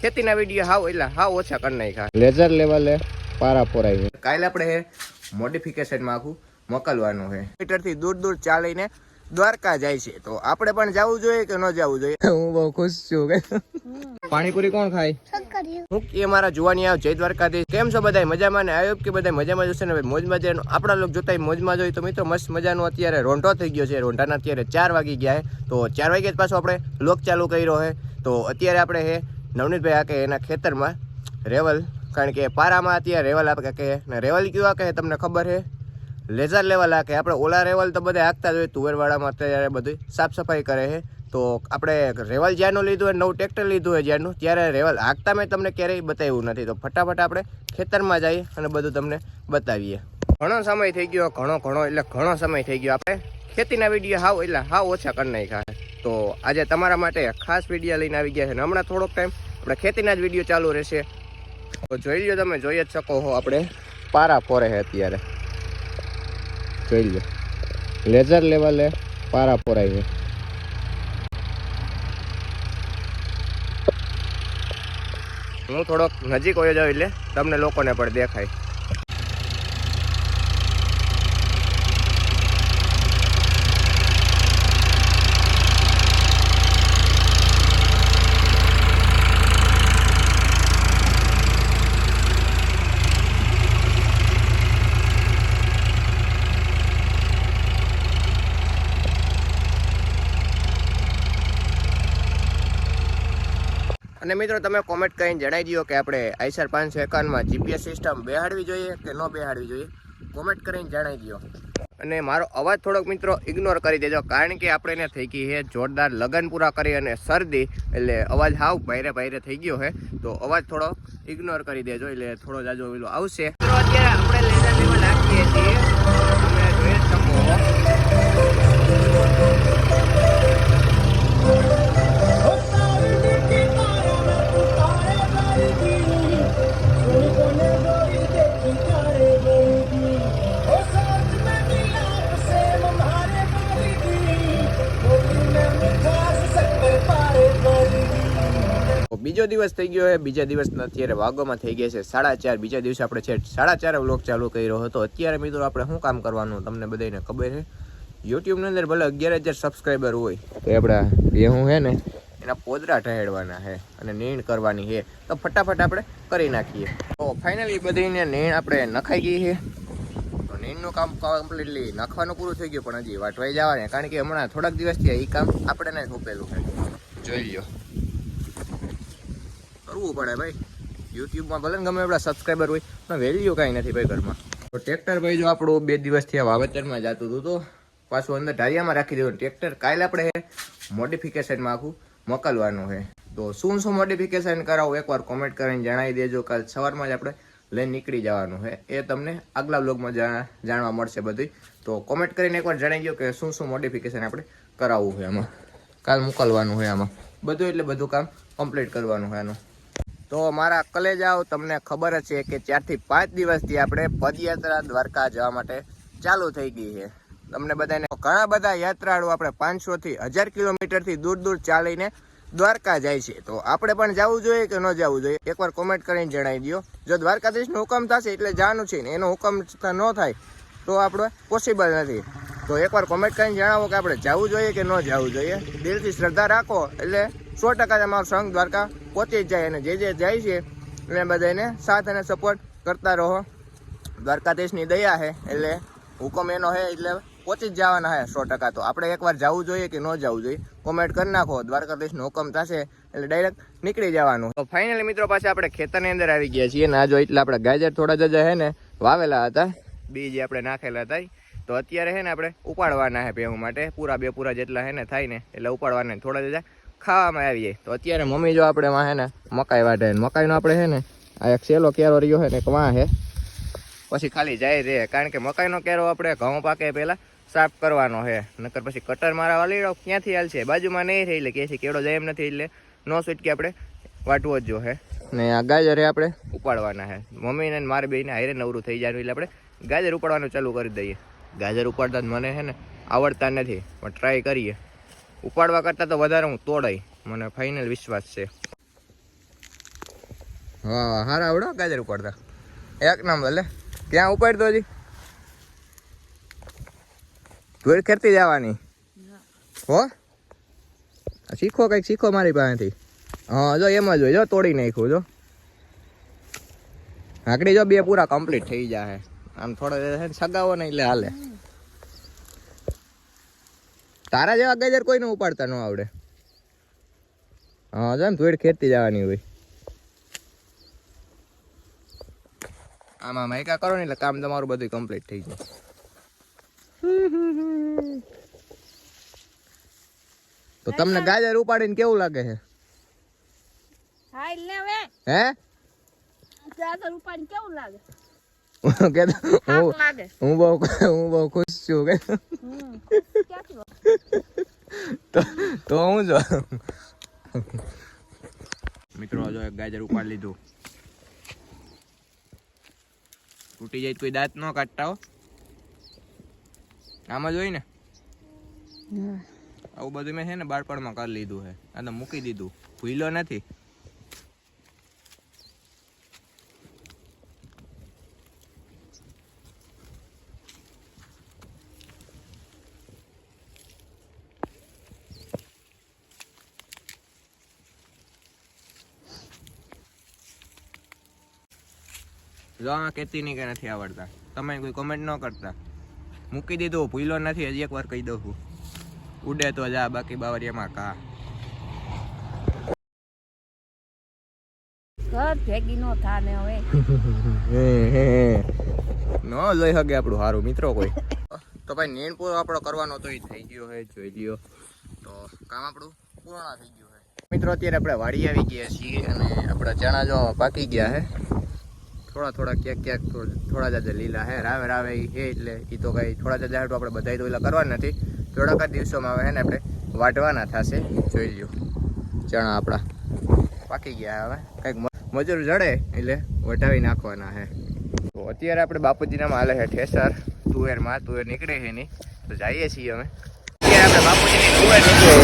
ખેતીના વીડિયો હાવ એટલે હાવ ઓછા કરી નાખ્યા. લેઝર લેવલે પારા પોરાઈ કાલે આપણે મોડિફિકેશનમાં આખું મોકલવાનું છે મીટરથી દૂર દૂર ચાલીને દ્વારકા જાય છે. તો આપણે પણ જવું જોઈએ કે ન જવું જોઈએ? હું બહુ ખુશ છું કે. પાણીપુરી કોણ ખાય? હું એ મારા જોવાની આવ જય દ્વારકાથી કેમ છો બધા મજામાં ને? આવ્યો કે બધા મજામાં જશે ને? મોજમાં જાય આપણા લોકો જોતા મોજમાં જોઈએ તો મિત્રો મસ્ત મજાનો અત્યારે રોંઢો થઈ ગયો છે. રોંઢાના અત્યારે ચાર વાગી ગયા છે તો ચાર વાગ્યા જ પાછો આપણે લોક ચાલુ કર્યો છે તો અત્યારે આપણે હે નવનીતભાઈ આ કે એના ખેતરમાં રેવલ, કારણ કે પારામાં અત્યારે રેવલ આપે કે ને રેવલ કયું કે તમને ખબર છે? લેઝર લેવલ આ કે આપણે ઓલા રેવલ તો બધા હાંકતા જ હોય, તુવેરવાડામાં અત્યારે બધું સાફ સફાઈ કરે છે. તો આપણે રેવલ જ્યાંનું લીધું હોય નવું ટ્રેક્ટર લીધું હોય જ્યાંનું ત્યારે રેવલ હાંકતા મેં તમને ક્યારેય બતાવ્યું નથી. તો ફટાફટ આપણે ખેતરમાં જઈએ અને બધું તમને બતાવીએ. ઘણો સમય થઈ ગયો, ઘણો ઘણો, એટલે ઘણો સમય થઈ ગયો. આપણે ખેતીના વીડિયો હાવ એટલે હાવ ઓછા કરી નાખ્યા. તો આજે તમારા માટે ખાસ વીડિયો લઈને આવી ગયા છે. અને હમણાં થોડોક ટાઈમ આપણે ખેતીના જ વીડિયો ચાલુ રહેશે. તો જોઈ લો તમે, જોઈ જ શકો હો આપણે. પારા ફોરે છે અત્યારે. જોઈ લો લેઝર લેવલે પારા ફોરાય છે. હું થોડોક નજીક હોય જાઉં એટલે તમને લોકોને પણ દેખાય. અને મિત્રો, તમે કોમેન્ટ કરીને જણાવી દો કે આપણે આઈસર પાંચસો એકાવનમાં જીપીએસ સિસ્ટમ બેહાડવી જોઈએ કે ન બેહાડવી જોઈએ? કોમેન્ટ કરીને જણાવી દો અને મારો અવાજ થોડોક મિત્રો ઇગ્નોર કરી દેજો, કારણ કે આપણે એને થઈ ગઈ છે જોરદાર લગન પૂરા કરી અને શરદી, એટલે અવાજ હાવ ભાઈરે ભાઈરે થઈ ગયો છે. તો અવાજ થોડો ઇગ્નોર કરી દેજો, એટલે થોડો જાજો પેલો આવશે. અત્યારે આપણે લેવલ નાખીએ છીએ. બીજો દિવસ થઈ ગયો છે બીજા દિવસના અત્યારે વાગોમાં થઈ ગયા છે સાડા ચાર. બીજા દિવસે આપણે છે સાડા ચાર વ્લોગ ચાલુ કર્યો હતો. અત્યારે મિત્રો આપણે શું કામ કરવાનું તમને બધાને ખબર છે? યુટ્યુબની અંદર ભલે અગિયાર હજાર સબસ્ક્રાઈબર હોય, તો આપણા ભેહું છે ને, એના પોદરા ઠહેડવાના છે અને નીણ કરવાની છે તો ફટાફટ આપણે કરી નાખીએ. તો ફાઇનલી બધીને નીણ આપણે નખાઈ ગઈ છે. તો નીણનું કામ કમ્પ્લીટલી નાખવાનું પૂરું થઈ ગયું, પણ હજી વાટવાઈ જવાને કારણ કે હમણાં થોડાક દિવસથી એ કામ આપણે સોંપેલું છે. જોઈ લ્યો. કરવું પડે ભાઈ. યુટ્યુબમાં ભલે ને ગમે એવડા સબસ્ક્રાઈબર હોય, પણ વેલ્યુ કાંઈ નથી ભાઈ ઘરમાં. તો ટ્રેક્ટર ભાઈ જો આપણું બે દિવસથી આ વાવેતરમાં જતું હતું તો પાછું અંદર ઢારિયામાં રાખી દેવું ટ્રેક્ટર કાલે આપણે મોડિફિકેશનમાં આખું મોકલવાનું છે. તો શું શું મોડિફિકેશન કરાવું એકવાર કોમેન્ટ કરીને જણાવી દેજો. કાલ સવારમાં જ આપણે લઈને નીકળી જવાનું છે. એ તમને આગલા બ્લોગમાં જાણવા મળશે બધી તો કોમેન્ટ કરીને એકવાર જણાવી દો કે શું શું મોડિફિકેશન આપણે કરાવવું છે આમાં. કાલ મોકલવાનું છે આમાં. બધું એટલે બધું કામ કમ્પ્લીટ કરવાનું છે આનું. તો મારા કલેજાઓ તમને ખબર છે કે ચારથી પાંચ દિવસથી આપણે પદયાત્રા દ્વારકા જવા માટે ચાલુ થઈ ગઈ છે. તમને બધાને ઘણા બધા યાત્રાળુ આપણે પાંચસોથી હજાર કિલોમીટરથી દૂર દૂર ચાલીને દ્વારકા જાય છે. તો આપણે પણ જવું જોઈએ કે ન જવું જોઈએ? એકવાર કોમેન્ટ કરીને જણાવી દો જો દ્વારકાધીશનો હુકમ થશે એટલે જવાનું છે ને એનો હુકમ ન થાય તો આપણે પોસિબલ નથી. તો એકવાર કોમેન્ટ કરીને જણાવો કે આપણે જવું જોઈએ કે ન જવું જોઈએ? દિલથી શ્રદ્ધા રાખો એટલે સો ટકા તમારો સંઘ દ્વારકા પહોંચી જ જાય અને જે જે જાય છે, એને બધાને સાથ અને સપોર્ટ કરતા રહો. દ્વારકાધીશની દયા છે, એટલે હુકમ એનો છે, એટલે પહોંચી જ જવાના છે સો ટકા તો. આપણે એકવાર જવું જોઈએ કે ન જવું જોઈએ? કોમેન્ટ કરી નાખો દ્વારકાધીશનો હુકમ થશે, એટલે ડાયરેક્ટ નીકળી જવાનું. તો ફાઇનલી મિત્રો પાસે આપણે ખેતરની અંદર આવી ગયા છીએ ના જો એટલે આપણે ગાજર થોડા જજા છે ને, વાવેલા હતા, બીજ આપણે નાખેલા હતા. તો અત્યારે છે ને આપણે ઉપાડવાના છે ભેહું માટે, પૂરા બે પૂરા જેટલા છે ને થાય ને, એટલે ઉપાડવાના થોડા જજા ખાવામાં આવીએ. તો અત્યારે મમ્મી જો આપણે વાં હે ને મકાઈ વાઢે મકાઈનો આપણે છે ને આ એક સેલો કેરો રહ્યો છે ને એક વાં છે પછી ખાલી જાય રે. કારણ કે મકાઈનો કેરો આપણે ઘઉં પાકે પહેલાં સાફ કરવાનો છે નકર પછી કટર મારા વાલી ક્યાંથી હાલશે? બાજુમાં નહીં થઈ એટલે કે છે કેળો જાય એમ નથી એટલે નો કે આપણે વાટવો જ જો હે. ને આ ગાજરે આપણે ઉપાડવાના છે મમ્મીને મારે બેને હારે નવરું થઈ જાય એટલે આપણે ગાજર ઉપાડવાનું ચાલુ કરી દઈએ. ગાજર ઉપાડતા મને છે ને આવડતા નથી. પણ ટ્રાય કરીએ. ઉપાડવા કરતાં તો વધારે હું તોડાય મને ફાઇનલ વિશ્વાસ છે. વાહ હારા આવડો ગાજર ઉપાડતા. એક નંબર લે. ક્યાં ઉપાડતો હજી? ધૂળ ખેરતી જવાની. હો? શીખો કંઈક, શીખો મારી પાસેથી. હા, જો એમ જ હોય. જો તોડી નાખ્યું, જો. હાકડી જો બે પૂરા કમ્પ્લીટ થઈ જાય આમ થોડો સગાવો નહીં એટલે હાલે. તારા જેવા ગજર કોઈને ઉપાડતા ન આવડે. હા જો ને ધૂળ ખેતી જવાની હોય. આમાં માયકા કરો ને એટલે કામ તમારું બધું કમ્પ્લીટ થઈ જાય. તો તમને ગાજર ઉપાડીને કેવું લાગે છે? હા? ગાજર ઉપાડીને કેવું લાગે? કે હું બહુ હું બહુ ખુશ છું કે? તો તો હું જો મિત્રો જો એક ગાજર ઉપાડી લીધું. તૂટી જાય તો કોઈ દાંત ન કાઢતા હો. આમ જ હોય ને? આવું બધું મેં છે ને બાળપણમાં કરી લીધું છે. અને મૂકી દીધું. ભૂલ્યો નથી. જો આ કેતી કે નથી આવડતા. તમે કોઈ કોમેન્ટ ન કરતા. મૂકી દીધું ભૂલો નથી હજી એકવાર કહી દઉં છું. ઉડે તો જા બાકી બાવરિયામાં કા. ઘર ભેગી નો થાને હવે. ન જોઈ શકે આપણું સારું મિત્રો કોઈ. તો ભાઈ નીણ પૂરો આપણો કરવાનો તો એ થઈ ગયો હે જોઈ લ્યો. તો કામ આપણું પૂર્ણ થઈ ગયું હે. મિત્રો અત્યારે આપણે વાડી આવી ગયા છીએ અને આપણા ચણા જો પાકી ગયા હે. થોડા થોડા ક્યાંક ક્યાંક થોડા જાજા લીલા હે, રાવે રાવે હે એટલે એ તો કંઈ થોડા જાજા હાટુ આપણે બધા તો એટલા કરવા નથી. થોડાક દિવસોમાં હવે હે ને આપણે વાટવાના થશે. જોઈ લ્યો. ચણા આપણા પાકી ગયા હવે. કંઈક મજૂર જડે એટલે વટાવી નાખવાના હે. તો અત્યારે આપણે બાપુજીના માલે છે ઠેસર. તુવેરમાં તુવેર નીકળે છે નહીં તો જઈએ છીએ અમે. અત્યારે બાપુજીની તુવેર નીકળે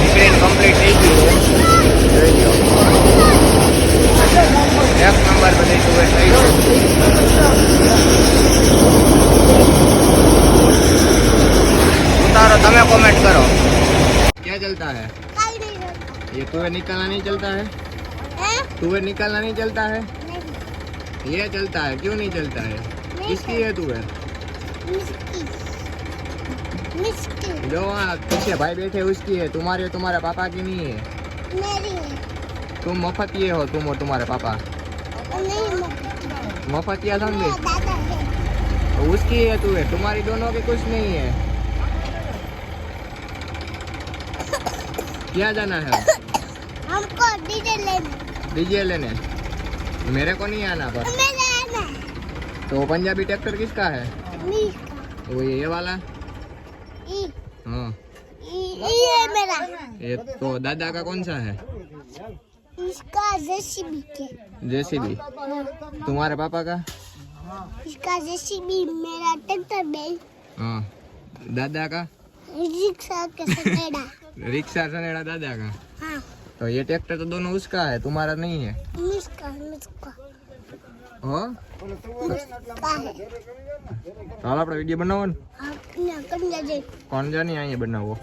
નીકળીને કમ્પ્લીટ થઈ ગયું એક નંબર બધી તુવેર થઈ ગઈ ઉતારો તમે કોમેન્ટ કરો क्या चलता है કાઈ નહીં કરતા. ये तुवेर निकालना नहीं चलता है હે तुवेर निकालना नहीं चलता है નહીં ये चलता है क्यों नहीं चलता है किसकी है तुवेर મિસ્કી મિસ્કી जो वहाँ पीछे भाई बैठे उसकी है तुम्हारी तुम्हारे पापा की नहीं है મેરી तुम मफतिये हो तुम और तुम्हारे पापा मोहब्बत या जॉम्बी तो उसकी है तू है। तुम्हारी दोनों की कुछ नहीं है। क्या जाना है? हमको डीजे लेने। डीजे लेने? मेरे को नहीं आना पर। तो पंजाबी ट्रैक्टर किसका है? वो ये वाला? हाँ। ये मेरा। ये तो दादा का कौन सा है? इसका जेसीबी के जेसीबी तुम्हारे पापा का? इसका जेसीबी मेरा ट्रैक्टर बेल। हाँ। दादा का? रिक्शा के सनेड़ा। रिक्शा सनेड़ा दादा का? हाँ। तो ये ट्रैक्टर तो दोनों उसका है तुम्हारा नहीं है? उसका मिस्का હાલ આપણે વીડિયો બનાવો ને. કણજા નહીં અહીંયા બનાવો.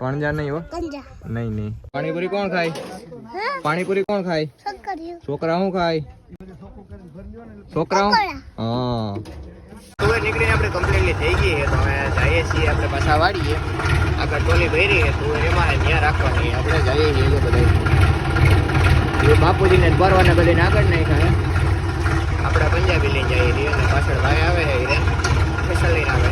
કણજા નહીં હો? નહીં નહીં. પાણીપુરી કોણ ખાય? પાણીપુરી કોણ ખાય? છોકરા હું ખાય? છોકરા હા. નીકળીને આપણે કમ્પ્લીટલી થઈ ગઈ તો અમે છીએ આપણે પાછા વાળીએ. આગળ ટોલી ભરી તો એમાં ત્યાં રાખવાની. આપણે જઈએ છીએ બધા બાપુજીને ભરવાને બધાને આગળ નાખ્યા આપણે પંજાબી અને પાછળ ભાઈ આવે છે હીરે સ્પેશિયલ લઈને આવે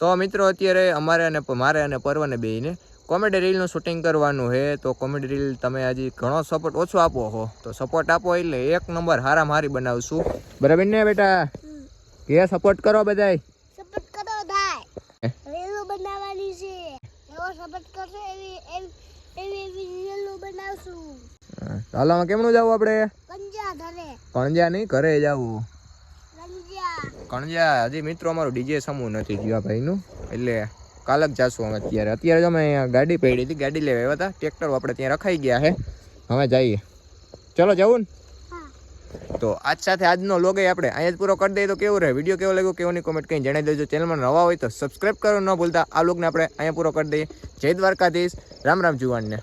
તો મિત્રો અત્યારે અમારે અને મારે અને પર્વને બેને કોમેડી રીલનું શૂટિંગ કરવાનું છે. તો કોમેડી રીલ તમે હજી ઘણો સપોર્ટ ઓછો આપો હો. તો સપોર્ટ આપો એટલે એક નંબર હારા હારી બનાવશું. બરાબર ને બેટા? કે સપોર્ટ કરો બધાય? સપોર્ટ કરો ભાઈ રેલો બનાવવાની છે. એવો સપોર્ટ કરશો એવી એવી એવી એવી બનાવશું. હાલો કેમનું જવું આપણે? કણજા નહીં ઘરે જવું. કણજા હજી મિત્રો અમારું ડીજે સમૂહ નથી જીવા ભાઈનું. એટલે કાલ જ જાશું અમે અત્યારે. અત્યારે જો અમે અહીંયા ગાડી પડી હતી ગાડી લેવા આવ્યા હતા. ટ્રેક્ટર આપણે ત્યાં રખાઈ ગયા છે. હવે જઈએ. ચલો જવું ને? તો આજ સાથે આજનો લોગ આપણે અહીંયા જ પૂરો કરી દઈએ. તો કેવું રહે? વીડિયો કેવો લાગ્યો? કેવો નહીં? કોમેન્ટ કંઈ જણાવી દેજો. ચેનલમાં નવા હોય તો સબસ્ક્રાઇબ કરો ન ભૂલતા. આ લોગને આપણે અહીંયા પૂરો કરી દઈએ. જય દ્વારકાધીશ. રામ રામ જુવાનને.